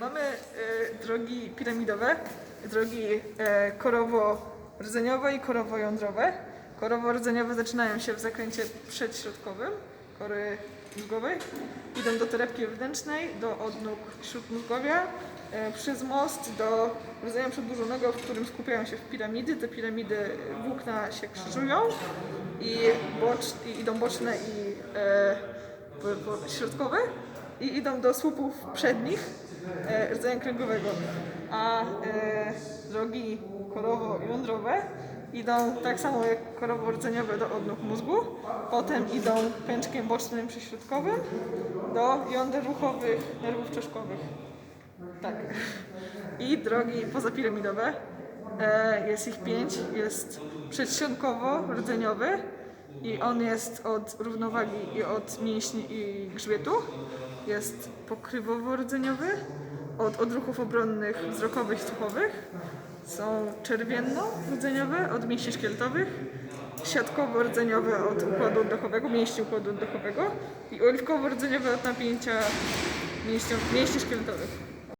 Mamy e, drogi piramidowe, drogi e, korowo-rdzeniowe i korowo-jądrowe. Korowo-rdzeniowe zaczynają się w zakręcie przedśrodkowym kory mózgowej, idą do torebki wewnętrznej, do odnóg śródmózgowia, e, przez most do rdzenia przedłużonego, w którym skupiają się w piramidy. Te piramidy włókna się krzyżują i, bocz, i idą boczne i środkowe i idą do słupów przednich e, kręgowego, a e, drogi korowo-jądrowe idą tak samo jak korowo-rdzeniowe do odnóg mózgu, potem idą pęczkiem bocznym przyśrodkowym do jąder ruchowych nerwów czaszkowych. Tak. I drogi pozapiramidowe. E, jest ich pięć. Jest przedsionkowo-rdzeniowy i on jest od równowagi i od mięśni i grzbietu. Jest pokrywowo-rdzeniowy od odruchów obronnych wzrokowych słuchowych. Są czerwienno-rdzeniowe od mięśni szkieletowych, siatkowo-rdzeniowe od układu oddechowego, mięśni układu oddechowego i oliwkowo-rdzeniowe od napięcia mięśni, mięśni szkieletowych.